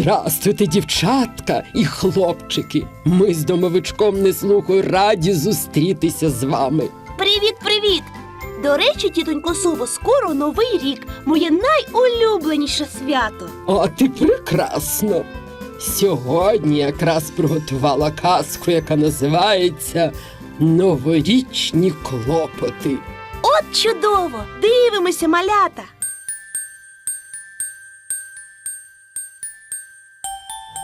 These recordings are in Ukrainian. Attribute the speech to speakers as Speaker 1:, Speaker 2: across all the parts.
Speaker 1: Здрастуйте, дівчатка і хлопчики. Ми з домовичком неслухою раді зустрітися з вами.
Speaker 2: Привіт, привіт! До речі, тітонько Сово, скоро новий рік, моє найулюбленіше свято.
Speaker 1: О, ти прекрасно. Сьогодні якраз приготувала казку, яка називається Новорічні клопоти.
Speaker 2: От чудово! Дивимося, малята.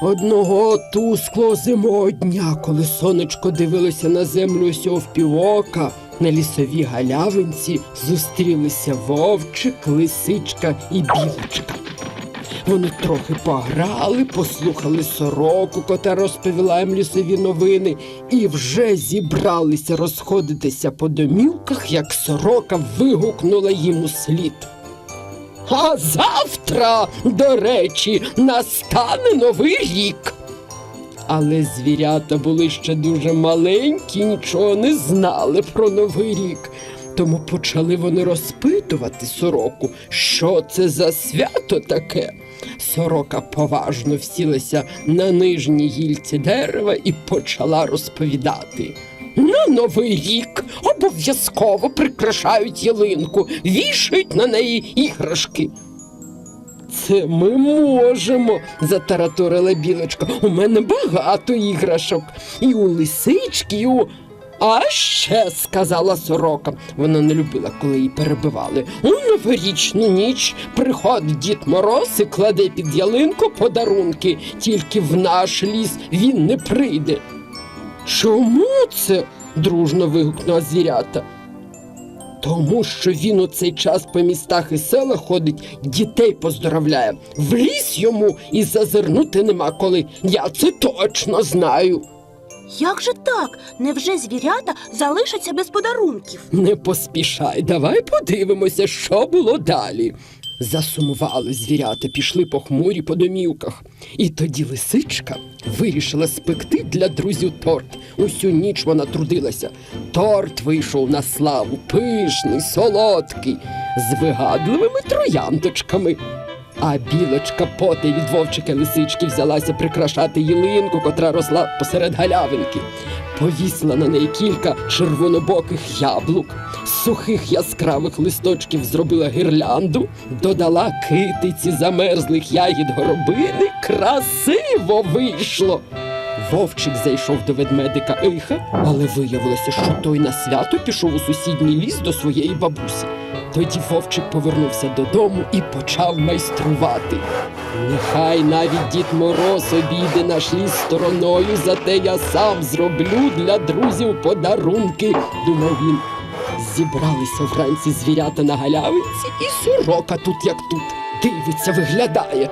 Speaker 1: Одного тусклого зимового дня, коли сонечко дивилося на землю усього впівока, на лісовій галявинці зустрілися вовчик, лисичка і білочка. Вони трохи пограли, послухали сороку, кота розповіла їм лісові новини, і вже зібралися розходитися по домівках, як сорока вигукнула їм у слід. А завтра, до речі, настане новий рік. Але звірята були ще дуже маленькі, нічого не знали про новий рік. Тому почали вони розпитувати сороку, що це за свято таке. Сорока поважно всілася на нижній гільці дерева і почала розповідати. На новий рік обов'язково прикрашають ялинку, вішають на неї іграшки. Це ми можемо, затараторила білочка. У мене багато іграшок. І у лисички, і у. А ще сказала сорока. Вона не любила, коли її перебивали. У новорічну ніч приходить Дід Мороз і кладе під ялинку подарунки, тільки в наш ліс він не прийде. Чому це? Дружно вигукнула звірята. Тому що він у цей час по містах і селах ходить, дітей поздоровляє. В ліс йому і зазирнути нема коли. Я це точно знаю.
Speaker 2: Як же так? Невже звірята залишаться без подарунків?
Speaker 1: Не поспішай, давай подивимося, що було далі. Засумували звірята, пішли похмурі по домівках. І тоді лисичка вирішила спекти для друзів торт. Усю ніч вона трудилася. Торт вийшов на славу, пишний, солодкий, з вигадливими трояндочками. А білочка потай від вовчика лисички взялася прикрашати ялинку, котра росла посеред галявинки. Повісила на неї кілька червонобоких яблук, з сухих яскравих листочків зробила гірлянду, додала китиці замерзлих ягід горобини. Красиво вийшло. Вовчик зайшов до ведмедика Иха, але виявилося, що той на свято пішов у сусідній ліс до своєї бабусі. Тоді вовчик повернувся додому і почав майструвати. Нехай навіть дід Мороз обійде наш ліс стороною, зате я сам зроблю для друзів подарунки, думав він. Зібралися вранці звірята на галявинці, і сорока тут, як тут, дивиться, виглядає.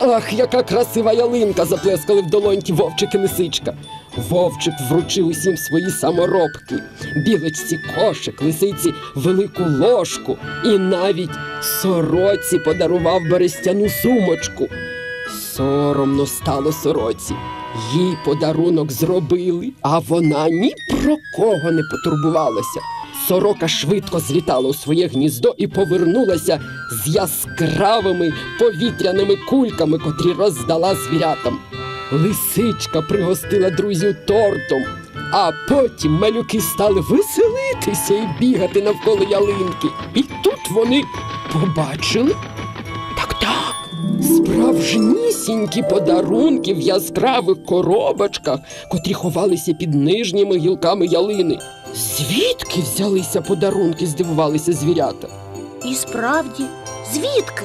Speaker 1: Ах, яка красива ялинка! заплескали в долоньки вовчик і лисичка. Вовчик вручив усім свої саморобки, білочці кошик, лисиці велику ложку і навіть сороці подарував берестяну сумочку. Соромно стало сороці. Їй подарунок зробили, а вона ні про кого не потурбувалася. Сорока швидко злітала у своє гніздо і повернулася з яскравими повітряними кульками, котрі роздала звірятам. Лисичка пригостила друзів тортом, а потім малюки стали веселитися і бігати навколо ялинки. І тут вони побачили так, так. Справжнісінькі подарунки в яскравих коробочках, котрі ховалися під нижніми гілками ялини. Звідки взялися подарунки? здивувалися звірята.
Speaker 2: І справді, звідки?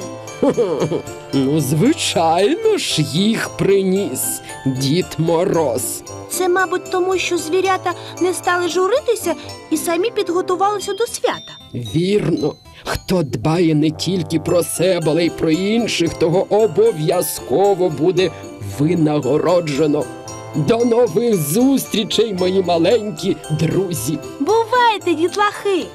Speaker 1: Ну, звичайно ж, їх приніс Дід Мороз.
Speaker 2: Це, мабуть, тому, що звірята не стали журитися і самі підготувалися до свята.
Speaker 1: Вірно, хто дбає не тільки про себе, але й про інших, того обов'язково буде винагороджено. До нових зустрічей, мої маленькі друзі!
Speaker 2: Бувайте, дітлахи!